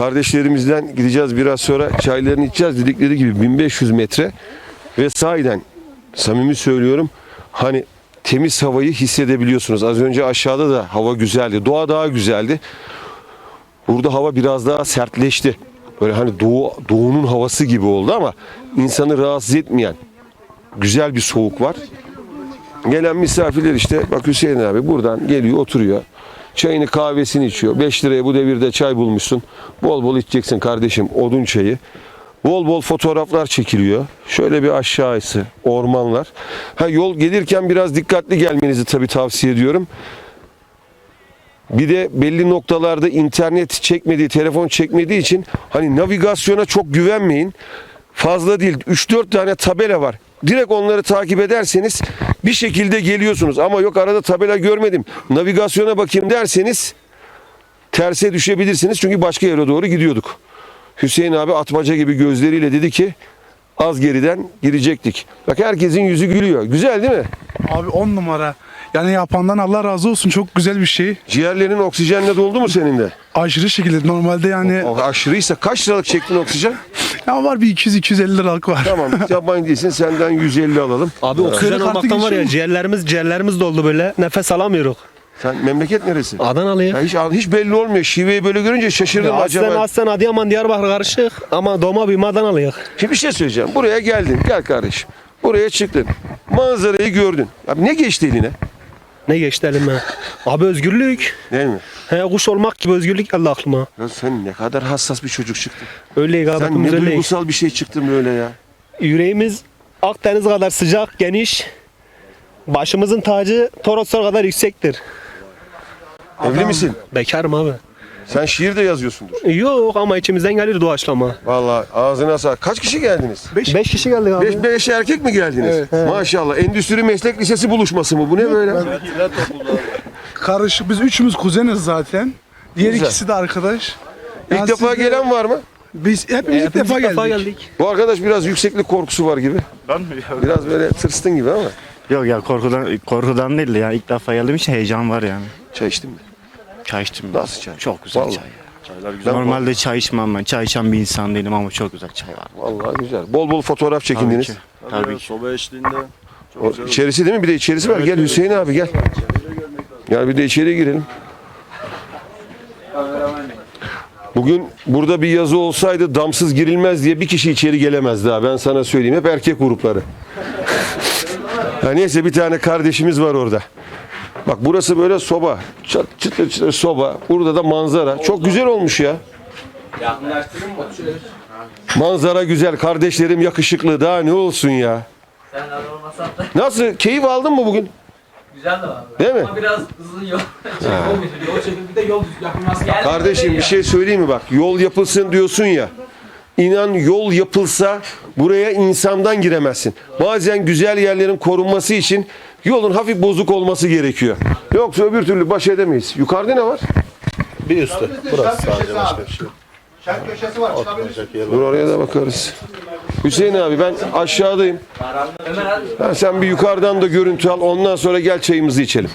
Kardeşlerimizden gideceğiz biraz sonra çaylarını içeceğiz dedikleri gibi 1500 metre ve sahiden samimi söylüyorum hani temiz havayı hissedebiliyorsunuz. Az önce aşağıda da hava güzeldi. Doğa daha güzeldi. Burada hava biraz daha sertleşti. Böyle hani doğu, doğunun havası gibi oldu ama insanı rahatsız etmeyen güzel bir soğuk var. Gelen misafirler işte bak Hüseyin abi buradan geliyor oturuyor. Çayını kahvesini içiyor. 5 liraya bu devirde çay bulmuşsun. Bol bol içeceksin kardeşim odun çayı. Bol bol fotoğraflar çekiliyor. Şöyle bir aşağısı ormanlar. Ha yol gelirken biraz dikkatli gelmenizi tabii tavsiye ediyorum. Bir de belli noktalarda internet çekmediği, telefon çekmediği için hani navigasyona çok güvenmeyin. Fazla değil 3-4 tane tabela var. Direkt onları takip ederseniz bir şekilde geliyorsunuz. Ama yok arada tabela görmedim. Navigasyona bakayım derseniz terse düşebilirsiniz. Çünkü başka yere doğru gidiyorduk. Hüseyin abi atmaca gibi gözleriyle dedi ki az geriden girecektik. Bak herkesin yüzü gülüyor. Güzel değil mi? Abi 10 numara. Yani yapandan Allah razı olsun. Çok güzel bir şey. Ciğerlerin oksijenle doldu mu senin de? Aşırı şekilde normalde yani O aşırıysa kaç liralık çektin oksijen? Ya var bir 200-250 liralık var. Tamam yabancı değilsin senden 150 alalım. Abi oksijen Kredi kartı olmaktan var geçiyor ya mu? ciğerlerimiz ciğerlerimiz doldu böyle. Nefes alamıyoruz. Sen memleket neresi? Adanalı Ya ya. hiç, hiç belli olmuyor. Şiveyi böyle görünce şaşırdım Aslen acaba. aslen Adıyaman Diyarbakır karışık ama doğma büyüme Adanalıyız. Şimdi bir şey söyleyeceğim. Buraya geldin. Gel kardeşim. Buraya çıktın. Manzarayı gördün. Abi ne geçti eline? Ne geçti elime? Abi özgürlük. Değil mi? He kuş olmak gibi özgürlük geldi aklıma. Ya sen ne kadar hassas bir çocuk çıktın. Öyleyiz abi Sen ne öyleyiz. duygusal bir şey çıktın böyle ya. Yüreğimiz Akdeniz kadar sıcak, geniş. Başımızın tacı Toroslar kadar yüksektir. Evli misin? Bekarım abi. Sen şiir de yazıyorsundur. Yok ama içimizden gelir doğaçlama. Vallahi ağzına sağlık. Kaç kişi geldiniz? Beş kişi geldik abi. Beş, beş erkek mi geldiniz? Maşallah. Endüstri Meslek Lisesi buluşması mı? Bu ne böyle? Karışık. Biz üçümüz kuzeniz zaten. Diğer Güzel. ikisi de arkadaş. İlk Yani defa siz de- gelen var mı? Biz hepimiz ilk Hepimiz defa geldik. Bu arkadaş biraz yükseklik korkusu var gibi. Ben mi? Biraz böyle tırstın gibi ama. Yok ya korkudan korkudan değil ya. İlk defa geldiğim için heyecan var yani. Çay içtin mi? Çay içtim. Nasıl çay? Çok güzel Vallahi. çay. ya. Çaylar güzel. Normalde çay içmem ben. Çay içen bir insan değilim ama çok güzel çay var. Vallahi güzel. Bol bol fotoğraf Tabii çekindiniz. ki. Tabii ki. Soba eşliğinde. Çok O güzel. içerisi değil mi? Bir de içerisi var. Gel Hüseyin abi gel. Gel bir de içeri girelim. Bugün burada bir yazı olsaydı damsız girilmez diye bir kişi içeri gelemez daha. Ben sana söyleyeyim. Hep erkek grupları. ha neyse bir tane kardeşimiz var orada. Bak burası böyle soba. Çat, çıtır çıtır soba. Burada da manzara. Çok güzel olmuş ya. Manzara güzel. Kardeşlerim yakışıklı. Daha ne olsun ya. Sen olmasan da Nasıl? Keyif aldın mı bugün? güzel de var. Değil mi? Ama biraz uzun yol. Şey. Yol çekildi bir de yol düz. Geldi Kardeşim bir şey söyleyeyim mi bak yol yapılsın diyorsun ya. İnan yol yapılsa buraya insandan giremezsin. Bazen güzel yerlerin korunması için yolun hafif bozuk olması gerekiyor. Yoksa öbür türlü baş edemeyiz. Yukarıda ne var? Bir üstü. Burası sadece başka bir şey yok. Dur oraya da bakarız. Hüseyin abi ben aşağıdayım. Ömer abi. Ha, sen bir yukarıdan da görüntü al ondan sonra gel çayımızı içelim.